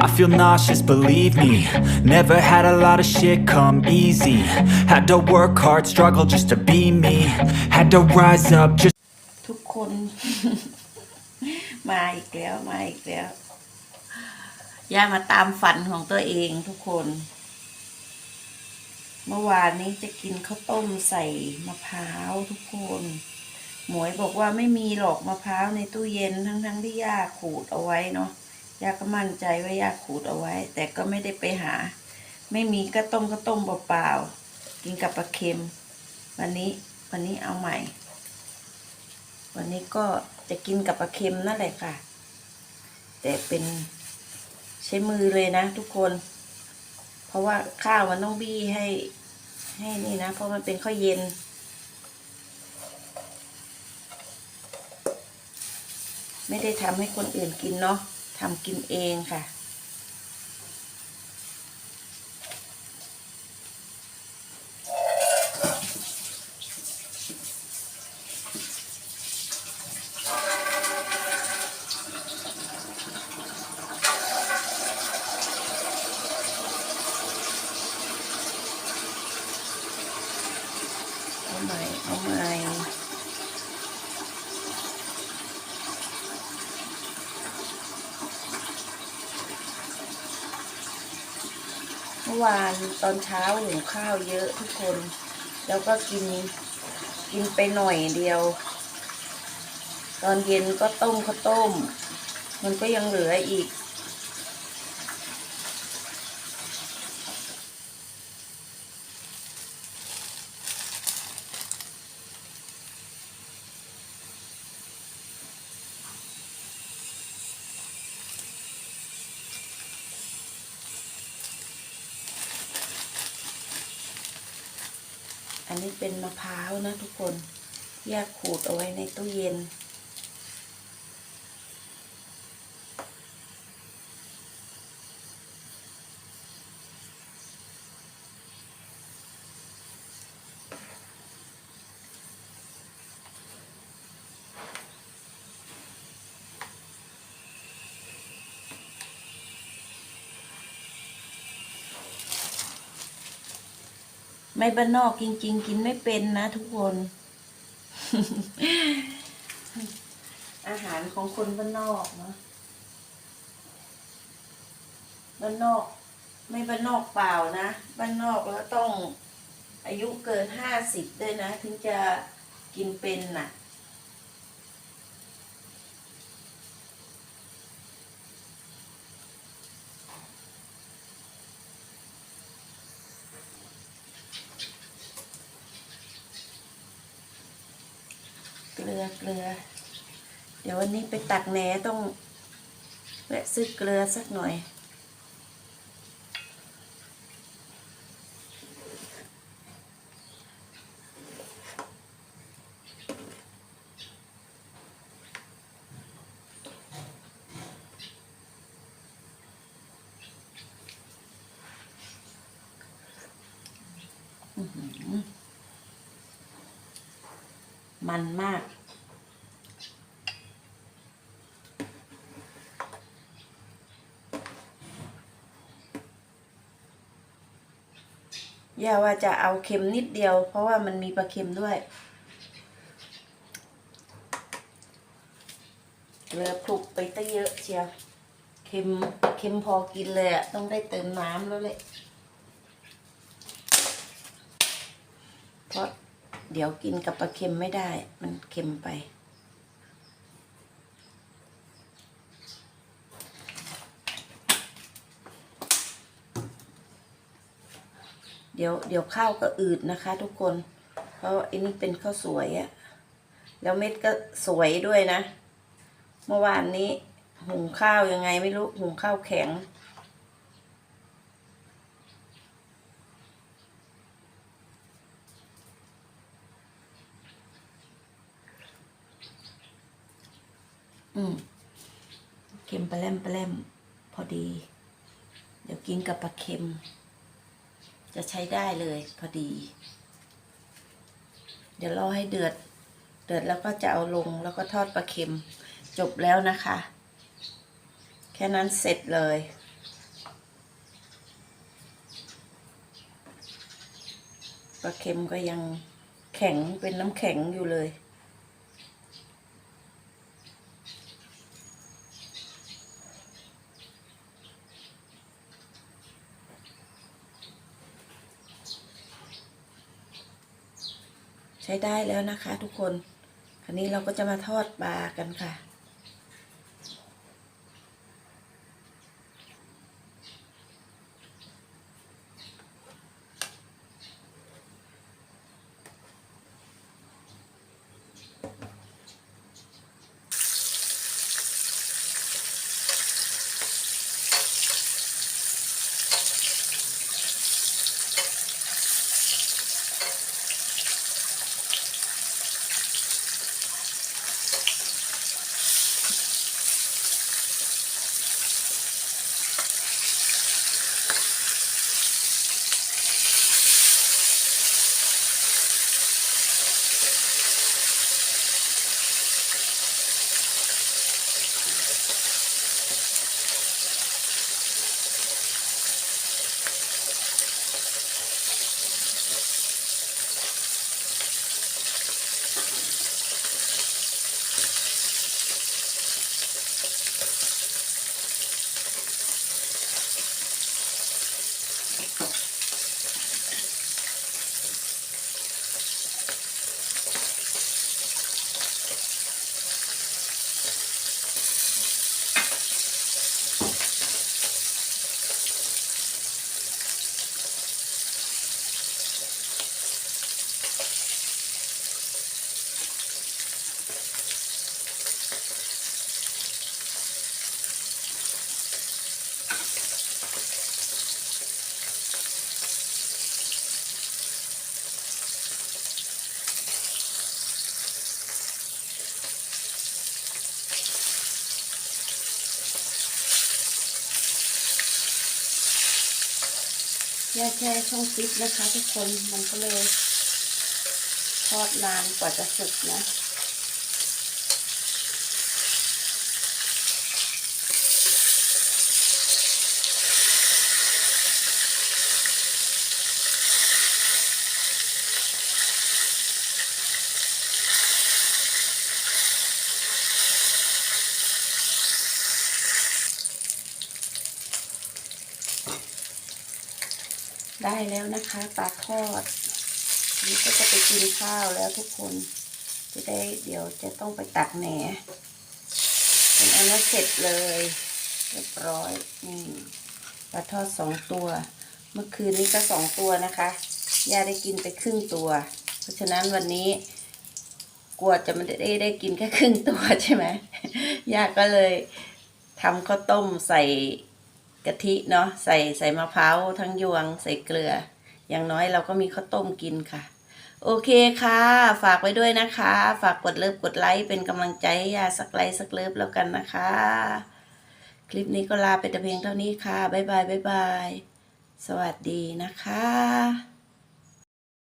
I feel nauseous, believe me. Never had a lot of shit come easy. Had to work hard, struggle just to be me. Had to rise up just. ทุกคน มาอีกแล้ว มาอีกแล้วย่ามาตามฝันของตัวเองทุกคน เมื่อวานนี้จะกินข้าวต้มใส่มะพร้าวทุกคน หมวยบอกว่าไม่มีหรอกมะพร้าวในตู้เย็นทั้งๆทที่ย่าขูดเอาไว้เนาะ ย่าก็มั่นใจว่าย่าขูดเอาไว้ แต่ก็ไม่ได้ไปหา ไม่มีก็ต้มก็ต้มเปล่าๆกินกับปลาเค็ม วันนี้วันนี้เอาใหม่ วันนี้ก็จะกินกับปลาเค็มนั่นแหละค่ะ แต่เป็นใช้มือเลยนะทุกคน เพราะว่าข้าวมันต้องบี้ให้ ให้นี่นะ เพราะมันเป็นข้าวเย็นไม่ได้ทำให้คนอื่นกินเนาะ ทำกินเองค่ะ เอาใหม่เอาใหม่ อวานตอนเช้าหุงข้าวเยอะทุกคน แล้วก็กินกินไปหน่อยเดียว ตอนเย็นก็ต้มข้าวต้ม มันก็ยังเหลืออีก อันนี้เป็นมะพร้าวนะทุกคนแยกขูดเอาไว้ในตู้เย็น ไม่บ้านนอกจริง ๆ กินไม่เป็นนะทุกคน อาหารของคนบ้านนอกเนาะบ้านนอก ไม่บ้านนอกเปล่านะบ้านนอกแล้วต้องอายุเกินห้าสิบด้วยนะ ถึงจะกินเป็นน่ะ ลือเกลือ เดี๋ยววันนี้ไปตักแหนต้องแวะซื้อเกลือสักหน่อย มันมาก ย่าว่าจะเอาเค็มนิดเดียว เพราะว่ามันมีปลาเค็มด้วยเกลือคลุกไปตั้งเยอะเชียวเค็มเค็มพอกินเลยอะต้องได้เติมน้ำแล้วเลยเพราะเดี๋ยวกินกับปลาเค็มไม่ได้ มันเค็มไป เดี๋ยวเดี๋ยวข้าวก็อืดนะคะ ทุกคน เพราะอันนี้เป็นข้าวสวยอะแล้วเม็ดก็สวยด้วยนะ เมื่อวานนี้ หุงข้าวยังไงไม่รู้หุงข้าวแข็ง อืมเค็มปลาแรมปลาแรมพอดี เดี๋ยวกินกับปลาเค็ม จะใช้ได้เลยพอดี เดี๋ยวรอให้เดือด เดือดแล้วก็จะเอาลงแล้วก็ทอดปลาเค็มจบแล้วนะคะ แค่นั้นเสร็จเลย ปลาเค็มก็ยังแข็งเป็นน้ำแข็งอยู่เลย ใช้ได้แล้วนะคะ ทุกคน คราวนี้เราก็จะมาทอดปลากันค่ะ แยกแช่ช่องฟิตนะคะทุกคนมันก็เลยทอดนานกว่าจะสุกนะ ได้แล้วนะคะปลาทอดนี่ก็จะไปกินข้าวแล้วทุกคนจะได้เดี๋ยวจะต้องไปตักแหนเป็นอันนั้นเสร็จเลยเรียบร้อยนี่ปลาทอดสองตัว เมื่อคืนนี้ก็สองตัวนะคะย่าได้กินไปครึ่งตัว เพราะฉะนั้นวันนี้กลัวจะไม่ได้ได้กินแค่ครึ่งตัวใช่ไหมย่าก็เลยทำข้าวต้มใส่ กะทิเนาะใส่ใส่มะพร้าวทั้งยวง ใส่เกลือ อย่างน้อยเราก็มีข้าวต้มกินค่ะ โอเคค่ะ ฝากไว้ด้วยนะคะ ฝากกดเลิฟกดไลค์เป็นกำลังใจยาสักไลค์สักเลิฟแล้วกันนะคะ คลิปนี้ก็ลาไปแต่เพียงเท่านี้ค่ะบ๊ายบายบ๊ายบายสวัสดีนะคะ